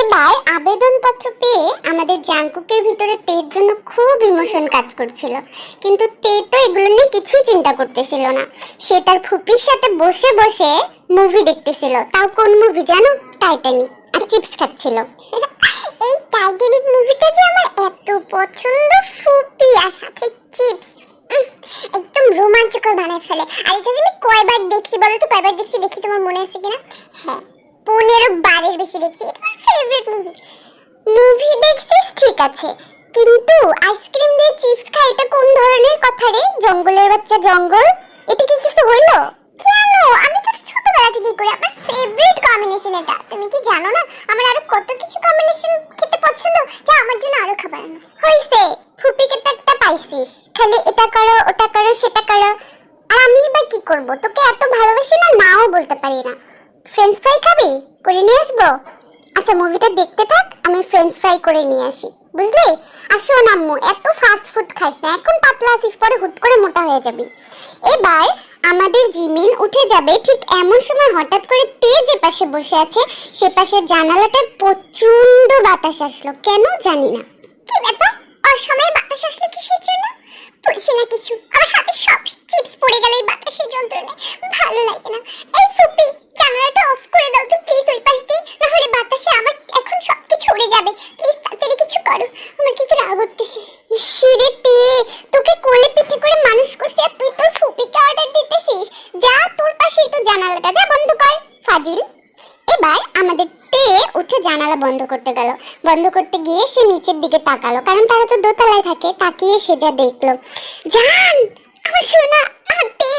এবার আবেদনপত্র পেয়ে আমাদের জাঙ্কুকের ভিতরে তের জন্য খুব ইমোশন কাজ করছিল। কিন্তু তে তো এগুলো নিয়ে কিছুই চিন্তা করতেছিল না। সে তার ফুপির সাথে বসে বসে মুভি দেখতেছিল। তাও কোন মুভি জানো? টাইটানিক আর চিপস খাচ্ছিল। এই টাইটানিক মুভিটা যে আমার এত পছন্দ ফুপি আর সাথে চিপস একদম রোমাঞ্চকর বানায় ফেলে। আর এটা যে আমি কয়বার দেখছি বলো তো? কয়বার দেখছি দেখি তোমার মনে আছে কিনা? হ্যাঁ পনেরো বারের বেশি দেখছি। ফেভারিট মুভি মুভি দেখছিস? ঠিক আছে। কিন্তু আইসক্রিম দিয়ে চিপস খাই এটা কোন ধরনের কথা রে? জঙ্গলের বাচ্চা জঙ্গল? এটা কি কিছু হইল? কেন? আমি তো ছোটবেলা থেকেই করি। আমার ফেভারিট কম্বিনেশন এটা। তুমি কি জানো না? আমার আরও কত কিছু কম্বিনেশন খেতে পছন্দ, যা আমার জন্য আরও খাবার আনো। হইছে। ফুপিকে তো একটা পাইছিস। খালি এটা করো, ওটা করো, সেটা করো। আর আমি বা কি করব? তোকে এত ভালোবাসি না, নাও বলতে পারি না। ফ্রেঞ্চ ফ্রাই খাবি? করে নিয়ে আসব? আচ্ছা মুভিটা দেখতে থাক, আমি ফ্রেঞ্চ ফ্রাই করে নিয়ে আসি। বুঝলি? আর শোন আম্মু, এত ফাস্ট ফুড খাইস না, এখন পাতলা আসিস পরে হুট করে মোটা হয়ে যাবি। এবার আমাদের জিমিন উঠে যাবে ঠিক এমন সময় হঠাৎ করে তে যে পাশে বসে আছে, সে পাশের জানালাটায় প্রচণ্ড বাতাস আসলো। কেন জানি না। কি ব্যাপার? অসময়ে বাতাস আসলো কিসের জন্য? বলছি না কিছু। আমার হাতে সব চিপস পড়ে গেল এই বাতাসের যন্ত্রণায়। ভালো লাগে না। এই ফুপি জানালাটা অফ করে দাও তো প্লিজ ওই পাশ দিয়ে। না হলে বাতাসে আমার এখন সব কিছু উড়ে যাবে। প্লিজ তাড়াতাড়ি কিছু করো। আমার কিন্তু রাগ উঠতেছে ইসিরে তে, তোকে কোলে পিঠে করে মানুষ করছে আর তুই তোর অর্ডার দিতেছিস? যা তোর পাশেই তো জানালাটা, যা বন্ধ কর। ফাজিল। এবার আমাদের উঠে জানালা বন্ধ করতে গেল। বন্ধ করতে গিয়ে সে নিচের দিকে তাকালো, কারণ তারা তো দোতলায় থাকে, তাকিয়ে সে যা দেখল। জান, আমার সোনা আমার তে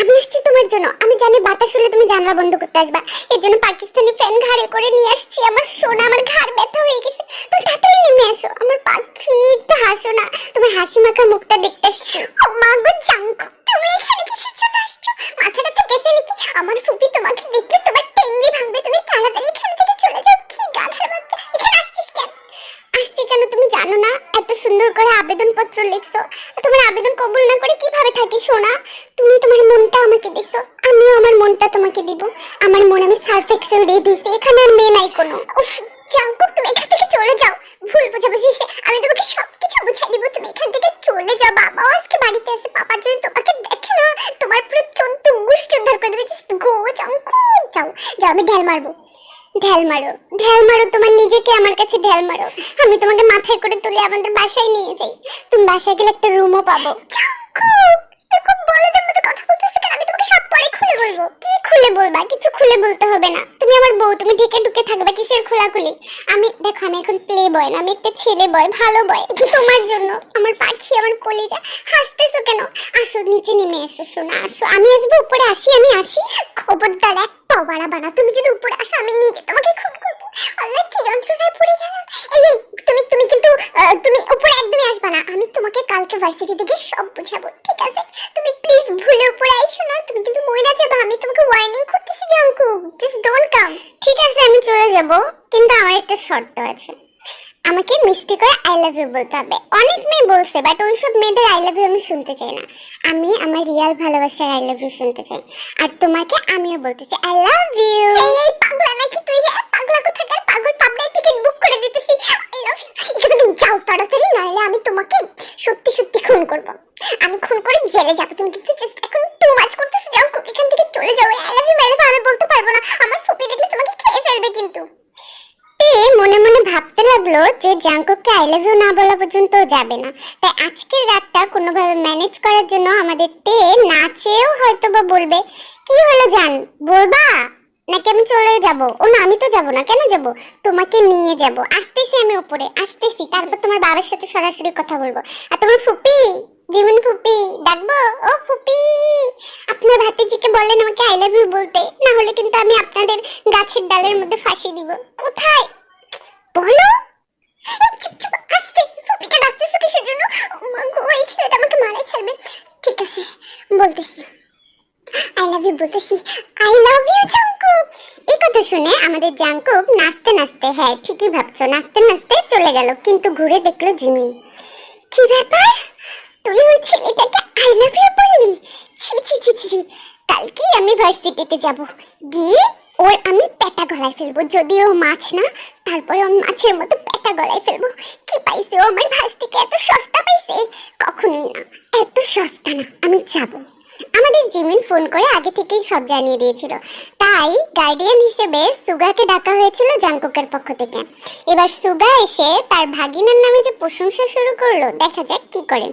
আমি এসেছি তোমার জন্য। আমি জানি বাতাস হলে তুমি জানলা বন্ধ করতে আসবা। এর জন্য পাকিস্তানি ফ্যান ঘাড়ে করে নিয়ে আসছি। আমার সোনা, আমার ঘাড় ব্যথা হয়ে গেছে। তুমি তাড়াতাড়ি নেমে আসো। আমার পাখি একটু হাসো না। তোমার হাসি মাখা মুখটা দেখতে আসছি। মা গো, জাঙ্কু, তুমি এখানে কিসের জন্য আসছো? মাথাটা তো গেছে নাকি? আমার ফুপি তোমাকে দেখলে তোমার টেঙ্গি ভাঙবে। তুমি তাড়াতাড়ি এখান থেকে চলে যাও। কি গাধার বাচ্চা। এখানে আসছি কেন তুমি জানো না? এত সুন্দর করে আবেদনপত্র লিখছো। তোমার আবেদন কবুল না করে কীভাবে থাকি সোনা? তুমি তোমার মনটা আমাকে দিছো, আমিও আমার মনটা তোমাকে দিব। আমার মন আমি সার্ফ এক্সেল দিয়ে দিছি এখানে আর মেয়ে নাই কোনো। উফ জাঙ্কুক তুমি এখান থেকে চলে যাও। ভুল বোঝাবুঝি আমি তোমাকে সবকিছু বুঝাই দিব। তুমি এখান থেকে চলে যাও, বাবাও আজকে বাড়িতে আছে। পাপা যদি তোমাকে দেখে না, তোমার পুরো চোদ্দ মুষ্ট উদ্ধার করে দেবে। Just go জাঙ্কুক যাও। যাও, আমি ঢেল মারবো। ঢেল মারো ঢেল মারো তোমার নিজেকে, আমার কাছে ঢেল মারো। আমি তোমাকে মাথায় করে তুলে আমাদের বাসায় নিয়ে যাই। তুমি বাসায় গেলে একটা রুমও পাবো। এরকম বলে বলদের মতো কথা বলতেছে কেন? আমি তোমাকে সব পরে খুলে বলব। কি খুলে বলবা? কিছু খুলে বলতে হবে না। তুমি আমার বউ তুমি ঢেকে ঢুকে থাকবে কিসের খোলাখুলি? আমি দেখো আমি এখন প্লে বয় না আমি একটা ছেলে বয় ভালো বয় তোমার জন্য আমার পাখি আমার কলিজা হাসতেছো কেন? আসো নিচে নেমে এসো শোনা আসো। আমি আসব উপরে আসি আমি আসি। খবরদার এক পাও বাড়াবা না তুমি যদি উপরে আসো আমি নিজে তোমাকে করব আল্লাহ কি যন্ত্রণায় পড়ে গেলাম। এই এই, তুমি তুমি কিন্তু তুমি উপরে একদমই আসবা না। আমি তোমাকে কালকে ভার্সিটি থেকে সব বুঝাবো ঠিক আছে? তুমি প্লিজ ভুলে উপরে আইসো না। তুমি কিন্তু মইরা যাবে। আমি তোমাকে ওয়ার্নিং করতেছি জাঙ্কু জাস্ট ডোন্ট কাম ঠিক আছে? আমি চলে যাব কিন্তু আমার একটা শর্ত আছে। আমাকে মিষ্টি করে আই লাভ ইউ বলতে হবে। অনেক মেয়ে বলছে বাট ওইসব মেয়েদের আই লাভ ইউ আমি শুনতে চাই না। আমি আমার রিয়াল ভালোবাসার আই লাভ ইউ শুনতে চাই। আর তোমাকে আমিও বলতে চাই আই লাভ ইউ এই পাগলা নাকি তুই? হ্যাঁ পাগলা কোথাকার? পাগল পাবনায় টিকিট বুক করে দিতেছি। আই লাভ ইউ এখান থেকে যাও তাড়াতাড়ি, নাহলে আমি তোমাকে সত্যি সত্যি খুন করব। আমি খুন করে জেলে যাব। তুমি কিন্তু জাস্ট এখন টু মাচ করতেছো যাও এখান থেকে চলে যাও I love you I love আমি বলতে পারব না আমার ফুপি দেখলে তোমাকে খেয়ে ফেলবে কিন্তু তে মনে মনে ভাবতে লাগল যে ইউ না বলা পর্যন্ত যাবে না। তাই আজকের রাতটা কোনোভাবে ম্যানেজ করার জন্য আমাদের তে নাচেও হয়তো বা বলবে, কি হলো জান? বলবা? নাকি আমি চলে যাব? ও না, আমি তো যাব না। কেন যাব? তোমাকে নিয়ে যাব। আসতেছি আমি উপরে আসতেছি। তারপর তোমার বাবার সাথে সরাসরি কথা বলব। আর তোমার ফুপি? জীবন ফুপি? ডাকবো? ও ফুপি! আপনার ভাতিজিকে বলেন আমাকে আই লাভ ইউ বলতে। না হলে কিন্তু আমি আপনাদের গাছের ডালের মধ্যে ফাঁসি দিব। কোথায়? বলো! বলতেছি। আই লাভ ইউ বলতেছি। I love you Jungkook. এই কথা শুনে আমাদের জাঙ্কুক নাচতে নাচতে হ্যাঁ ঠিকই ভাবছ, নাচতে নাচতে চলে গেল, কিন্তু ঘুরে দেখল জিমিন। কি ব্যাপার? তুই ওই ছেলেটাকে আই লাভ ইউ বললি? ছি ছি ছি ছি। কালকেই আমি ভার্সিটিতে যাব। গিয়ে ওর আমি পেটা গলায় ফেলব, যদিও মাছ না তারপরে আমি মাছের মতো পেটা গলায় ফেলব। কি পাইছে ও আমার ভাস থেকে এত সস্তা পাইছে? কখনোই না। এত সস্তা না, আমি যাব। আমাদের জিমিন ফোন করে আগে থেকেই সব জানিয়ে দিয়েছিল। তাই গার্ডিয়ান হিসেবে সুগাকে ডাকা হয়েছিল জাংকুকের পক্ষ থেকে। এবার সুগা এসে তার ভাগিনার নামে যে প্রশংসা শুরু করল, দেখা যাক কি করে।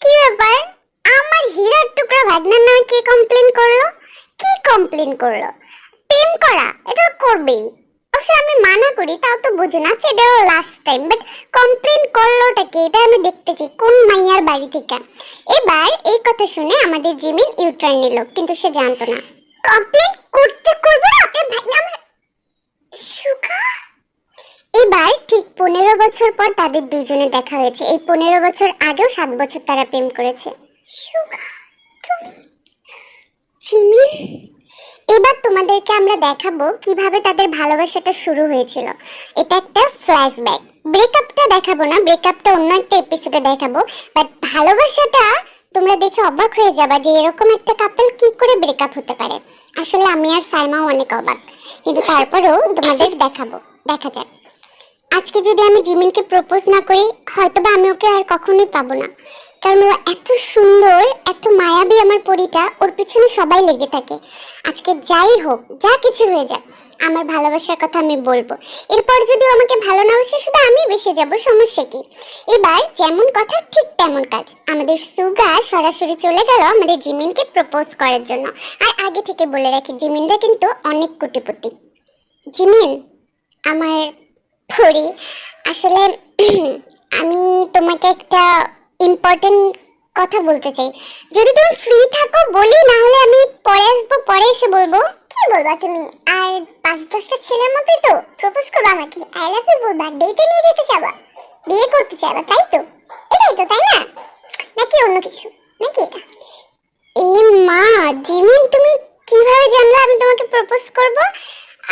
কি ব্যাপার? আমার হীরার টুকরা ভাগনার নামে কে কমপ্লেন করল? কি কমপ্লেন করল? প্রেম করা, এটা করবেই। অবশ্য আমি মানা করি, তাও তো বুঝে না এটাও লাস্ট টাইম বাট কমপ্লেন করলোটা কি? এটা আমি দেখতে চাই, কোন মাইয়ার বাড়ি থেকে? এবার এই কথা শুনে আমাদের জিমিন ইউটার্ন নিল, কিন্তু সে জানতো না। কমপ্লেন করতে করব আপনার ভাই, আমার সুখা এবার ঠিক পনেরো বছর পর তাদের দুইজনে দেখা হয়েছে। এই পনেরো বছর আগেও সাত বছর তারা প্রেম করেছে। সুখা তুমি? জিমিন? এবার তোমাদেরকে আমরা দেখাবো কীভাবে তাদের ভালোবাসাটা শুরু হয়েছিল। এটা একটা ফ্ল্যাশব্যাক ব্রেকআপটা দেখাবো না ব্রেকআপটা অন্য একটা এপিসোডে দেখাবো। বাট ভালোবাসাটা তোমরা দেখে অবাক হয়ে যাবা যে এরকম একটা কাপল কি করে ব্রেকআপ হতে পারে। আসলে আমি আর সালমাও অনেক অবাক। কিন্তু তারপরেও তোমাদের দেখাবো। দেখা যাক। আজকে যদি আমি জিমিনকে প্রপোজ না করি, হয়তোবা আমি ওকে আর কখনোই পাবো না। কারণ ও এত সুন্দর, এত মায়াবী আমার পরিটা, ওর পিছনে সবাই লেগে থাকে। আজকে যাই হোক, যা কিছু হয়ে যাক, আমার ভালোবাসার কথা আমি বলব। এরপর যদি আমাকে ভালো না বাসে, শুধু আমি বেসে যাব, সমস্যা কি? এবার যেমন কথা, ঠিক তেমন কাজ। আমাদের সুগা সরাসরি চলে গেল আমাদের জিমিনকে প্রপোজ করার জন্য। আর আগে থেকে বলে রাখি, জিমিনরা কিন্তু অনেক কোটিপতি। জিমিন, আমার পড়ি আসলে আমি তোমাকে একটা ইম্পর্টেন্ট কথা বলতে চাই। যদি তুমি ফ্রি থাকো, বলি না হলে আমি পরে আসব, পরে এসে বলব। কি বলবা তুমি? আর পাঁচ দশটা ছেলের মতোই তো। প্রপোজ করব আমাকে আই লাভ ইউ বলবা। ডেটে নিয়ে যেতে চাবা? বিয়ে করতে চাবা, তাই তো? এটাই তো, তাই না? নাকি অন্য কিছু? নাকি এটা? এ মা, জিমিন, তুমি কীভাবে জানলে আমি তোমাকে প্রপোজ করব?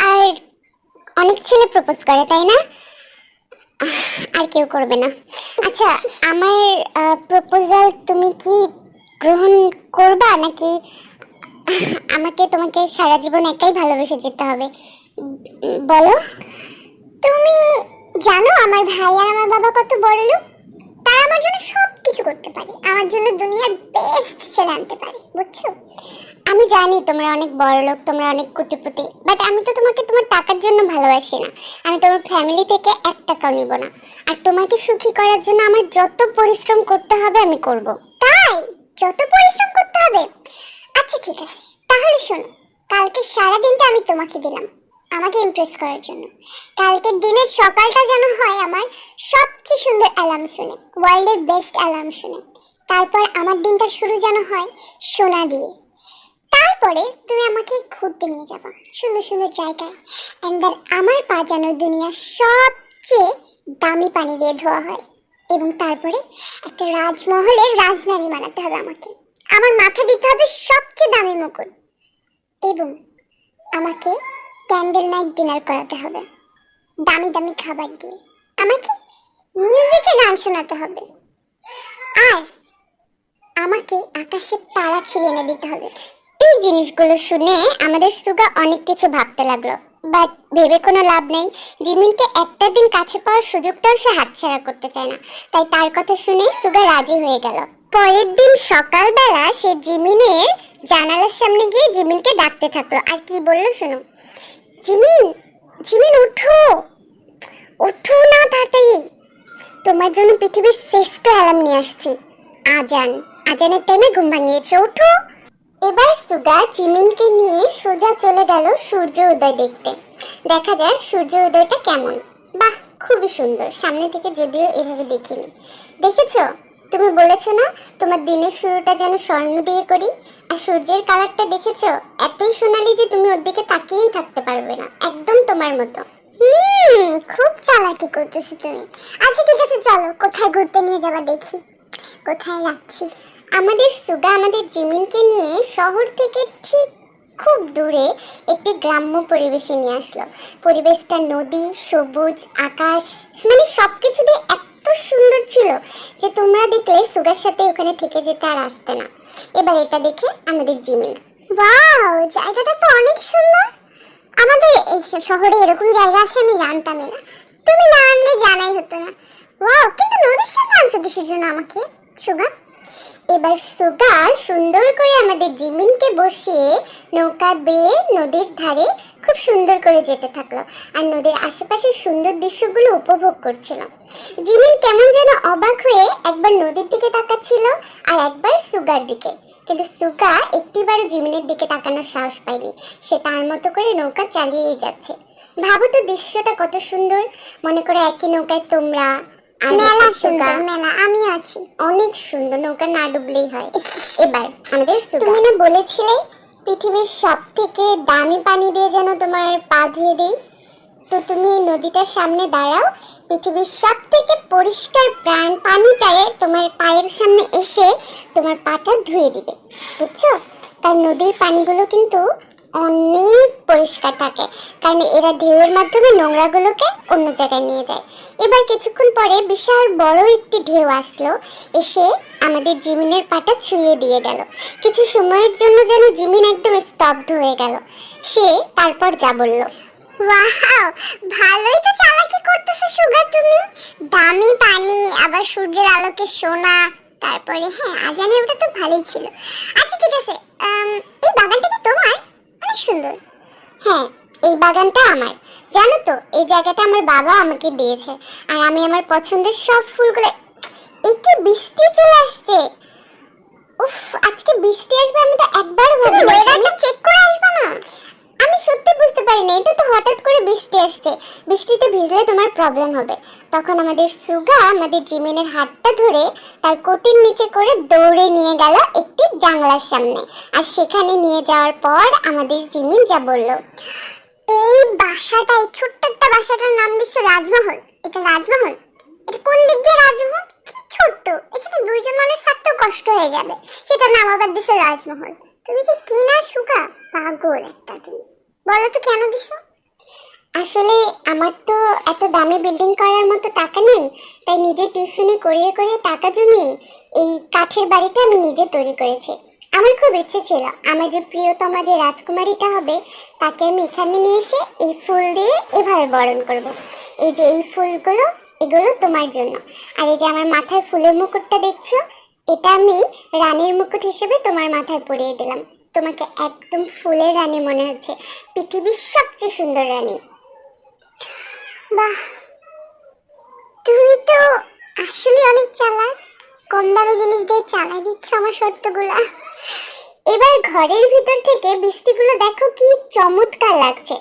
আর অনেক ছেলে প্রপোজ করে, তাই না? আর কেউ করবে না। আচ্ছা আমার প্রপোজাল তুমি কি গ্রহণ করবা নাকি আমাকে তোমাকে সারা জীবন একাই ভালোবেসে যেতে হবে? বলো। তুমি জানো আমার ভাই আর আমার বাবা কত বড় লোক তারা আমার জন্য সব কিছু করতে পারে। আমার জন্য দুনিয়ার বেস্ট ছেলে আনতে পারে, বুঝছ? আমি জানি তোমরা অনেক বড় লোক, তোমরা অনেক কোটিপতি বাট আমি তো তোমাকে তোমার টাকার জন্য ভালোবাসি না। আমি তোমার ফ্যামিলি থেকে এক টাকাও নিব না। আর তোমাকে সুখী করার জন্য আমার যত পরিশ্রম করতে হবে আমি করব। তাই যত পরিশ্রম করতে হবে। আচ্ছা ঠিক আছে। তাহলে শোনো, কালকে সারা দিনটা আমি তোমাকে দিলাম। আমাকে ইমপ্রেস করার জন্য। কালকের দিনের সকালটা যেন হয় আমার সবচেয়ে সুন্দর অ্যালার্ম শুনে ওয়ার্ল্ডের বেস্ট অ্যালার্ম শুনে। তারপর আমার দিনটা শুরু যেন হয় সোনা দিয়ে। তারপরে তুমি আমাকে ঘুরতে নিয়ে যাবা, সুন্দর সুন্দর জায়গায়। অ্যান্ড আমার পা যেন দুনিয়ার সবচেয়ে দামি পানি দিয়ে ধোয়া হয়। এবং তারপরে একটা রাজমহলের রাজধানী বানাতে হবে আমাকে। আমার মাথা দিতে হবে সবচেয়ে দামি মুকুট। এবং আমাকে ক্যান্ডেল নাইট ডিনার করাতে হবে। দামি দামি খাবার দিয়ে। আমাকে মিউজিকে গান শোনাতে হবে। আর আমাকে আকাশের তারা ছিঁড়ে এনে দিতে হবে। এই জিনিসগুলো শুনে আমাদের সুগা অনেক কিছু ভাবতে লাগল। বাট ভেবে কোনো লাভ নেই। জিমিনকে একটা দিন কাছে পাওয়ার সুযোগটাও সে হাতছাড়া করতে চায় না। তাই তার কথা শুনে সুগা রাজি হয়ে গেল। পরের দিন সকালবেলা সে জিমিনের জানালার সামনে গিয়ে জিমিনকে ডাকতে থাকল। আর কি বলল শোনো জিমিন জিমিন ওঠো। ওঠো না তাড়াতাড়ি। তোমার জন্য পৃথিবীর শ্রেষ্ঠ অ্যালার্ম নিয়ে আসছি। আজান। আজানের টাইমে ঘুম ভাঙিয়েছে, ওঠো। এবার সুগা জিমিনকে নিয়ে সোজা চলে গেল সূর্য উদয় দেখতে। দেখা যাক সূর্য উদয়টা কেমন। বাহ, খুবই সুন্দর। সামনে থেকে যদিও এভাবে দেখিনি। দেখেছ? তুমি বলেছ না, তোমার দিনের শুরুটা যেন স্বর্ণ দিয়ে করি? আর সূর্যের কালারটা দেখেছ? এতই সোনালি যে তুমি ওর দিকে তাকিয়েই থাকতে পারবে না, একদম তোমার মতো। হুম, খুব চালাকি করতেছো তুমি। আচ্ছা ঠিক আছে, চলো, কোথায় ঘুরতে নিয়ে যাবা দেখি। কোথায় রাখছি আমাদের সুগা আমাদের জিমিনকে নিয়ে শহর থেকে ঠিক খুব দূরে একটি গ্রাম্য পরিবেশে নিয়ে আসলো। পরিবেশটা নদী, সবুজ, আকাশ মানে সবকিছু দিয়ে এত সুন্দর ছিল যে তোমরা দেখলে সুগার সাথে ওখানে থেকে যেতে আর আসতে না। এবার এটা দেখে আমাদের জিমিন। ওয়াও, জায়গাটা তো অনেক সুন্দর। আমাদের এই শহরে এরকম জায়গা আছে আমি জানতামই না। তুমি না আনলে জানাই হতো না। ওয়াও, কিন্তু নদীর সামনে আনছো কিসের জন্য আমাকে সুগা এবার সুগা সুন্দর করে আমাদের জিমিনকে বসিয়ে নৌকা বেয়ে নদীর ধারে খুব সুন্দর করে যেতে থাকল। আর নদীর আশেপাশের সুন্দর দৃশ্যগুলো উপভোগ করছিল। জিমিন কেমন যেন অবাক হয়ে একবার নদীর দিকে তাকাচ্ছিল আর একবার সুগার দিকে। কিন্তু সুগা একটিবারও জিমিনের দিকে তাকানোর সাহস পায়নি। সে তার মতো করে নৌকা চালিয়েই যাচ্ছে। ভাবো তো দৃশ্যটা কত সুন্দর। মনে করে একই নৌকায় তোমরা মেলা। সুন্দর মেলা আমি আছি। অনেক সুন্দর নৌকা না ডুবলেই হয়। এবার আমাদের তুমি না বলেছিলে পৃথিবীর সব থেকে দামি পানি দিয়ে যেন তোমার পা ধুয়ে দিই? তো তুমি এই নদীটার সামনে দাঁড়াও পৃথিবীর সব থেকে পরিষ্কার প্রাণ পানিটায় তোমার পায়ের সামনে এসে তোমার পাটা ধুয়ে দিবে। বুঝছ? কারণ নদীর পানিগুলো কিন্তু অনেক পরিষ্কার থাকে। কারণ এরা ঢেউয়ের মাধ্যমে নোংরাগুলোকে অন্য জায়গায় নিয়ে যায়। এবার কিছুক্ষণ পরে বিশাল বড় একটি ঢেউ আসলো। এসে আমাদের জিমিনের পাটা ছুঁয়ে দিয়ে গেল। কিছু সময়ের জন্য যেন জিমিন একদম স্তব্ধ হয়ে গেল। সে তারপর যা বলল ভালোই তো চালাকি করতেছো সুগা তুমি। দামি পানি, আবার সূর্যের আলোকে সোনা। তারপরে হ্যাঁ আজানে ওটা তো ভালোই ছিল। আচ্ছা ঠিক আছে এই বাগানটা কি তোমার? অনেক সুন্দর। হ্যাঁ এই বাগানটা আমার। জানো তো এই জায়গাটা আমার বাবা আমাকে দিয়েছে। আর আমি আমার পছন্দের সব ফুলগুলো এই কি বৃষ্টি চলে আসছে। উফ আজকে বৃষ্টি আসবে আমি তো একবার চেক করে আসবে না। আমি সত্যি বুঝতে পারিনি, এটা তো হঠাৎ করে বৃষ্টি আসছে। বৃষ্টিতে ভিজলে তোমার প্রবলেম হবে। তখন আমাদের সুগা আমাদের জিমিনের হাতটা ধরে তার কোটির নিচে করে দৌড়ে নিয়ে গেল একটি জানলার সামনে। আর সেখানে নিয়ে যাওয়ার পর আমাদের জিমিন যা বলল, এই বাসাটা এই ছোট্ট একটা বাসাটার নাম দিচ্ছে রাজমহল। এটা রাজমহল? এটা কোন দিক দিয়ে রাজমহল? কি ছোট্ট! এখানে দুইজন মানুষ থাকতেও কষ্ট হয়ে যাবে। সেটা নাম আবার দিছে রাজমহল। তুমি যে কি না সুগা, পাগল একটা তুমি। বলো তো কেন দিছো? আসলে আমার তো এত দামি বিল্ডিং করার মতো টাকা নেই, তাই নিজে টিউশনি করিয়ে করিয়ে টাকা জমিয়ে এই কাঠের বাড়িটা আমি নিজে তৈরি করেছি। আমার খুব ইচ্ছে ছিল, আমার যে প্রিয়তমা যে রাজকুমারীটা হবে, তাকে আমি এখানে নিয়ে এসে এই ফুল দিয়ে এভাবে বরণ করব। এই যে এই ফুলগুলো, এগুলো তোমার জন্য। আর এই যে আমার মাথায় ফুলের মুকুটটা দেখছ এটা আমি রানীর মুকুট হিসেবে তোমার মাথায় পরিয়ে দিলাম। তোমাকে একদম ফুলের রানী মনে হচ্ছে। পৃথিবীর সবচেয়ে সুন্দর রানী। বাহ! তুমি তো আসলে অনেক চালাক। কম দামি জিনিস দিয়ে চালাই দিচ্ছ আমার শর্তগুলা। এবার ঘরের ভিতর থেকে বৃষ্টিগুলো দেখো কি চমৎকার লাগছে।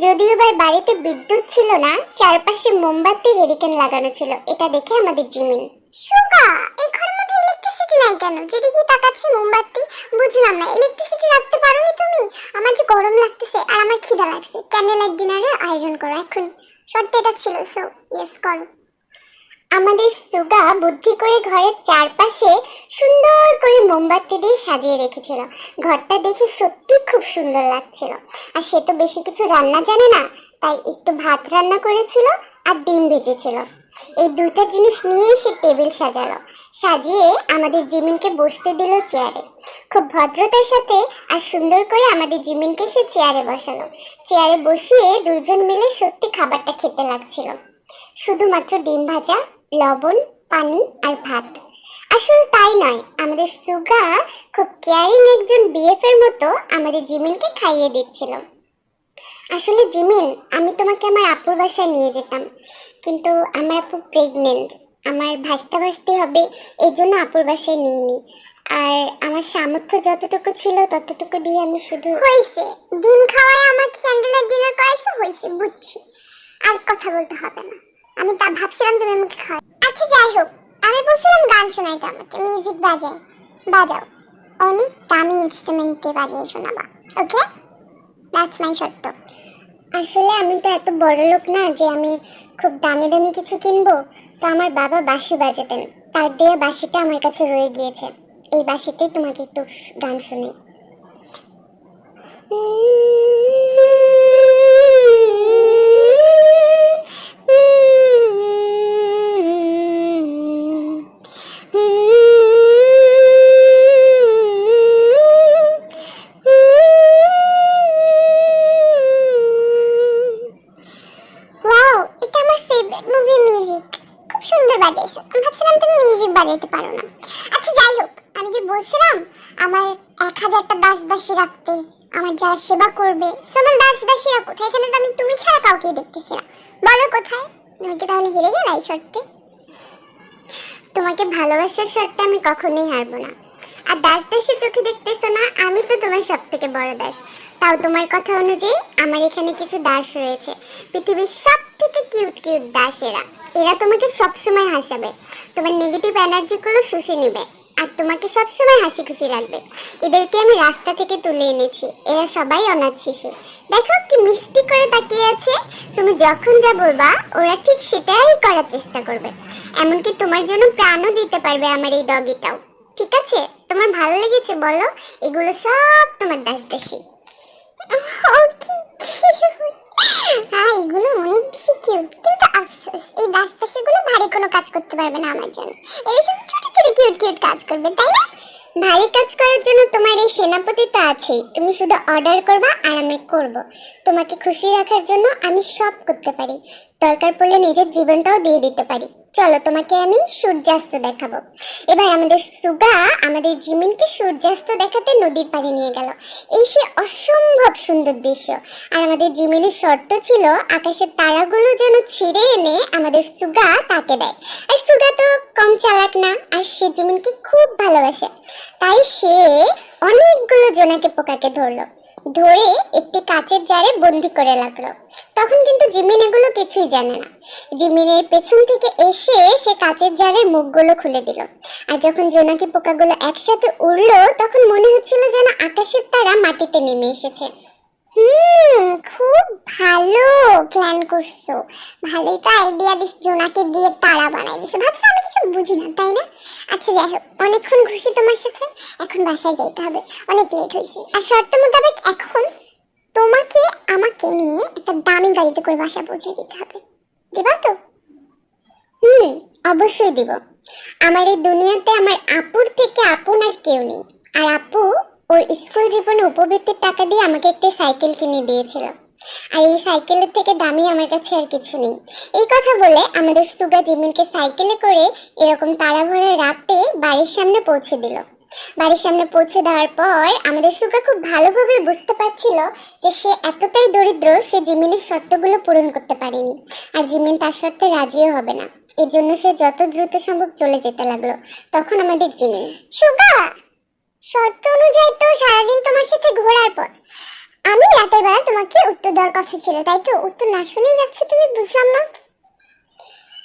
যদিও এবার বাড়িতে বিদ্যুৎ ছিল না, চারপাশে মোমবাতি হেরিকেন লাগানো ছিল। এটা দেখে আমাদের জিমিন। সুগা এই ঘরের নাই কেন? যেদিকে তাকাচ্ছি মোমবাতি, বুঝলাম না। ইলেকট্রিসিটি রাখতে পারোনি তুমি? আমার যে গরম লাগতেছে আর আমার খিদা লাগছে। ক্যান্ডেল লাইট ডিনারের আয়োজন করো এখন শর্ত এটা ছিল সো ইয়েস করো। আমাদের সুগা বুদ্ধি করে ঘরের চারপাশে সুন্দর করে মোমবাতি দিয়ে সাজিয়ে রেখেছিল। ঘরটা দেখে সত্যি খুব সুন্দর লাগছিল। আর সে তো বেশি কিছু রান্না জানে না, তাই একটু ভাত রান্না করেছিল আর ডিম ভেজেছিল। এই দুইটা জিনিস নিয়ে সে টেবিল সাজালো। সাজিয়ে আমাদের জিমিনকে বসতে দিল চেয়ারে। খুব ভদ্রতার সাথে আর সুন্দর করে আমাদের জিমিনকে সে চেয়ারে বসালো। চেয়ারে বসিয়ে দুইজন মিলে সত্যি খাবারটা খেতে লাগছিল। শুধুমাত্র ডিম ভাজা, লবণ, পানি আর ভাত। আসলে তাই নয়, আমাদের সুগা খুব কেয়ারিং একজন বিএফের মতো আমাদের জিমিনকে খাইয়ে দিচ্ছিল। আসলে জিমিন, আমি তোমাকে আমার আপুর বাসায় নিয়ে যেতাম। কিন্তু আমার আপু প্রেগনেন্ট আমার ভাসতে ভাসতে হবে, এই জন্য আপুর বাসায় নিইনি। আর আমার সামর্থ্য যতটুকু ছিল ততটুকু দিয়ে আমি শুধু হয়েছে। ডিম খাওয়ায় আমাকে ক্যান্ডেল লাইট ডিনার করাইছো, হয়েছে, বুঝছি। আর কথা বলতে হবে না। আমি তা ভাবছিলাম তুমি আমাকে খাও আচ্ছা যাই হোক। আমি বলছিলাম গান শোনাইতে আমাকে মিউজিক বাজায়। বাজাও। অনেক দামি ইনস্ট্রুমেন্ট বাজিয়ে শোনাবা ওকে দ্যাটস মাই শর্ত আসলে আমি তো এত বড় লোক না যে আমি খুব দামি দামি কিছু কিনবো তো আমার বাবা বাঁশি বাজাতেন তার দিয়ে বাঁশিটা আমার কাছে রয়ে গিয়েছে এই বাঁশিতেই তোমাকে একটু গান শুনি সুন্দর বাজাইছো। আমি ভাবছিলাম তুমি মিউজিক বাজাইতে পারো না। আচ্ছা যাই হোক, আমি যে বলছিলাম, আমার এক হাজারটা দাস দাসী রাখতে, আমার যারা সেবা করবে সো আমার দাস দাসীরা কোথায় এখানে তো আমি তুমি ছাড়া কাউকে দেখতেছি না। বলো কোথায়? তুমি কি তাহলে হেরে গেলে এই শর্তে? তোমাকে ভালোবাসার শর্তে আমি কখনোই হারবো না। আর দাস দাসের চোখে দেখতেছো না, আমি তো তোমার সব থেকে বড় দাস। তাও তোমার কথা অনুযায়ী আমার এখানে কিছু দাস রয়েছে। পৃথিবীর সব থেকে কিউট কিউট দাস এরা তোমাকে সবসময় হাসাবে। তোমার নেগেটিভ এনার্জিগুলো শুষে নিবে। আর তোমাকে সবসময় হাসি খুশি রাখবে। এদেরকে আমি রাস্তা থেকে তুলে এনেছি। এরা সবাই অনাথ শিশু। দেখো কি মিষ্টি করে তাকিয়ে আছে। তুমি যখন যা বলবা, ওরা ঠিক সেটাই করার চেষ্টা করবে। এমনকি তোমার জন্য প্রাণও দিতে পারবে আমার এই ডগিটাও ঠিক আছে? তোমার ভালো লেগেছে, বলো? এগুলো সব তোমার দাস দাসী হ্যাঁ কাজ করার জন্য তোমার এই তুমি শুধু অর্ডার করবা আর আমি করব। তোমাকে খুশি রাখার জন্য আমি সব করতে পারি। দরকার পড়লে নিজের জীবনটাও দিয়ে দিতে পারি। চলো তোমাকে আমি সূর্যাস্ত দেখাবো। এবার আমাদের সুগা আমাদের জিমিনকে সূর্যাস্ত দেখাতে নদীর পাড়ে নিয়ে গেল। এই সে অসম্ভব সুন্দর দৃশ্য। আর আমাদের জিমিনের শর্ত ছিল, আকাশের তারাগুলো যেন ছিঁড়ে এনে আমাদের সুগা তাকে দেয়। আর সুগা তো কম চালাক না, আর সে জিমিনকে খুব ভালোবাসে। তাই সে অনেকগুলো জোনাকে পোকাকে ধরলো। ধরে একটি কাচের জারে বন্দি করে লাগল তখন কিন্তু জিমিন এগুলো কিছুই জানে না। জিমিনের পেছন থেকে এসে সে কাচের জারের মুখগুলো খুলে দিল। আর যখন জোনাকি পোকাগুলো একসাথে উড়লো, তখন মনে হচ্ছিল যেন আকাশের তারা মাটিতে নেমে এসেছে। হুম, খুব ভালো প্ল্যান করছ। ভালোই তো আইডিয়া দিস জোনাকে দিয়ে তারা বানাই দিছো ভাবছ আমি কিছু বুঝি না, তাই না? আচ্ছা যাই হোক, অনেকক্ষণ ঘুরছি তোমার সাথে, এখন বাসায় যাইতে হবে। অনেক লেট হয়েছে আর শর্ত মোতাবেক এখন তোমাকে, আমাকে নিয়ে একটা দামি গাড়িতে করে বাসায় পৌঁছে দিতে হবে। দিবা তো? হুম, অবশ্যই দিব। আমার এই দুনিয়াতে আমার আপুর থেকে আপন আর কেউ নেই। আর আপু ওর স্কুল জীবনে উপবৃত্তির টাকা দিয়ে আমাকে একটি সাইকেল কিনে দিয়েছিল। আর এই সাইকেলের থেকে দামি আমার কাছে আর কিছু নেই। এই কথা বলে আমাদের সুগা জিমিনকে সাইকেলে করে এরকম তারা ভরা রাতে বাড়ির সামনে পৌঁছে দিল। বাড়ির সামনে পৌঁছে দেওয়ার পর আমাদের সুগা খুব ভালোভাবে বুঝতে পারছিল যে সে এতটাই দরিদ্র সে জিমিনের শর্তগুলো পূরণ করতে পারেনি। আর জিমিন তার শর্তে রাজিও হবে না। এর জন্য সে যত দ্রুত সম্ভব চলে যেতে লাগল। তখন আমাদের জিমিন, সুগা! শর্ত অনুযায়ী তো সারাদিন তোমার সাথে ঘোরার পর। আমি রাতের বেলা তোমাকে উত্তর দেওয়ার কথা ছিল, তাই তো? উত্তর না শুনে যাচ্ছ তুমি বুঝলাম না।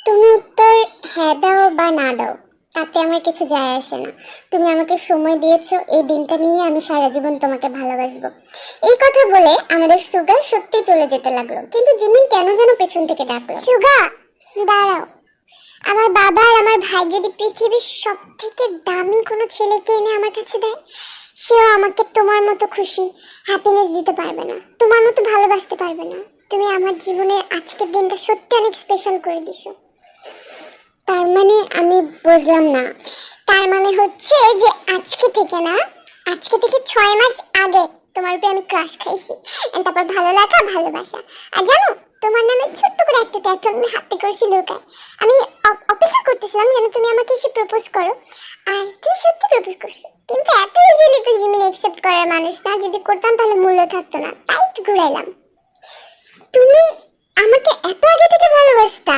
তুমি উত্তর হ্যাঁ দাও বা না দাও, তাতে আমার কিছু যায় আসে না। তুমি আমাকে সময় দিয়েছ, এই দিনটা নিয়ে আমি সারা জীবন তোমাকে ভালোবাসবো। এই কথা বলে আমাদের সুগার সত্যি চলে যেতে লাগল, কিন্তু জিমিন কেন যেন পেছন থেকে ডাকলো? সুগা, দাঁড়াও। আমার বাবা আর আমার ভাই যদি পৃথিবীর সব থেকে দামি কোনো ছেলেকে এনে আমার কাছে দেয়, সেও আমাকে তোমার মতো খুশি হ্যাপিনেস দিতে পারবে না। তোমার মতো ভালোবাসতে পারবে না। তুমি আমার জীবনের আজকের দিনটা সত্যি অনেক স্পেশাল করে দিছো। তার মানে আমি বুঝলাম না। তার মানে হচ্ছে যে আজকে থেকে না, আজকে থেকে ছয় মাস আগে তোমার উপরে আমি ক্রাশ খাইছি। তারপর ভালো লাগা, ভালোবাসা। আর জানো তোমার নামে ছোট্ট করে একটা ট্যাটু আমি হাতে করছি লুকায় আমি অপেক্ষা করতেছিলাম যেন তুমি আমাকে এসে প্রপোজ করো। আর তুমি সত্যি প্রপোজ করছ। কিন্তু এত ইজিলি তো জিমিন একসেপ্ট করার মানুষ না। যদি করতাম তাহলে মূল্য থাকতো না। তাই ঘুরাইলাম। তুমি আমাকে এত আগে থেকে ভালোবাসতা।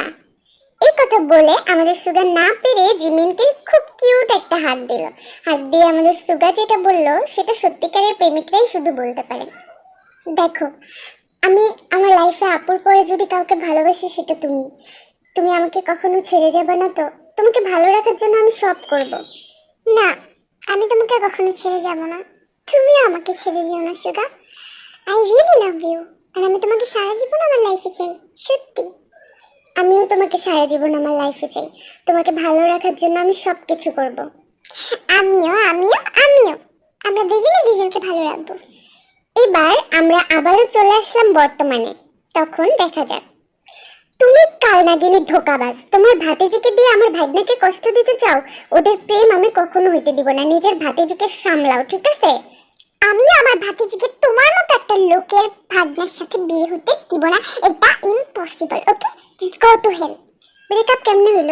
এই কথা বলে আমাদের সুগা না পেরে জিমিনকে খুব কিউট একটা হাত দিল। হাত দিয়ে আমাদের সুগা যেটা বলল, সেটা সত্যিকারের প্রেমিকরাই শুধু বলতে পারে। দেখো আমি আমার লাইফে আপুর পরে যদি কাউকে ভালোবাসি সেটা তুমি। তুমি আমাকে কখনো ছেড়ে যাবে না তো? তোমাকে ভালো রাখার জন্য আমি সব করব। না, আমি তোমাকে কখনো ছেড়ে যাব না। তুমিও আমাকে ছেড়ে যেও না, Suga. I really love you আর আমি তোমাকে সারা জীবন আমার লাইফে চাই, সত্যি। আমিও তোমাকে সারা জীবন আমার লাইফে চাই। তোমাকে ভালো রাখার জন্য আমি সব কিছু করব। আমিও আমিও আমিও। আমরা দুজনে দুজনকে ভালো রাখব। এবার আমরা আবারও চলে আসলাম বর্তমানে। তখন দেখা যাক। তুমি কালনাগিনী ধোকাবাজ। তোমার ভাতিজিকে দিয়ে আমার ভাগ্নাকে কষ্ট দিতে চাও? ওদের প্রেম আমি কখনো হইতে দিব না। নিজের ভাতিজিকে সামলাও, ঠিক আছে? আমি আমার ভাতিজিকে তোমার মতো একটা লোকের ভাগ্নের সাথে বিয়ে হতে দিব না। এটা impossible okay just go to hell breakup কেমনে হইল?